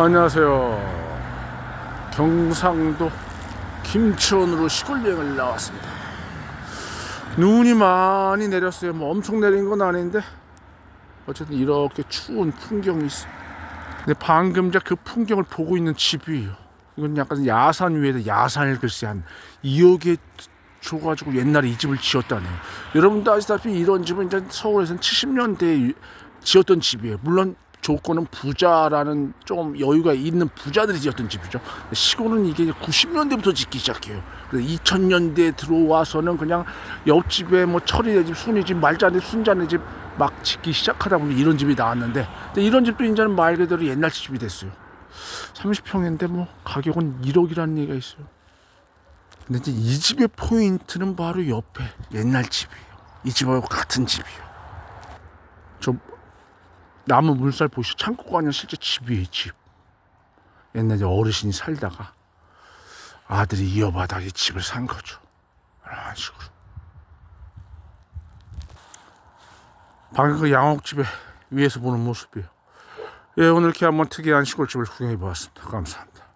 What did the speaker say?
안녕하세요. 경상도 김천으로 시골 여행을 나왔습니다. 눈이 많이 내렸어요. 뭐 엄청 내린 건 아닌데 어쨌든 이렇게 추운 풍경이 있어. 근데 방금 전 그 풍경을 보고 있는 집이에요. 이건 약간 야산 위에다 야산을 글쎄 한 2억에 줘가지고 옛날에 이 집을 지었다네요. 여러분도 아시다시피 이런 집은 이제 서울에서는 70년대에 지었던 집이에요. 물론 조건은 부자라는 좀 여유가 있는 부자들이 지었던 집이죠. 시골은 이게 90년대부터 짓기 시작해요. 그래서 2000년대에 들어와서는 그냥 옆집에 뭐 철이네 집, 순이 집, 말자네, 순자네 집 막 짓기 시작하다 보니 이런 집이 나왔는데 이런 집도 이제는 말 그대로 옛날 집이 됐어요. 30평인데 뭐 가격은 1억이라는 얘기가 있어요. 근데 이제 이 집의 포인트는 바로 옆에 옛날 집이에요. 이 집하고 같은 집이에요. 저 나무 물살 보시죠. 창고가 아니라 실제 집이에요, 집. 옛날에 어르신이 살다가 아들이 이어받아 이 집을 산 거죠. 이런 식으로. 방금 그 양옥집에 위에서 보는 모습이에요. 예, 오늘 이렇게 한번 특이한 시골집을 구경해 보았습니다. 감사합니다.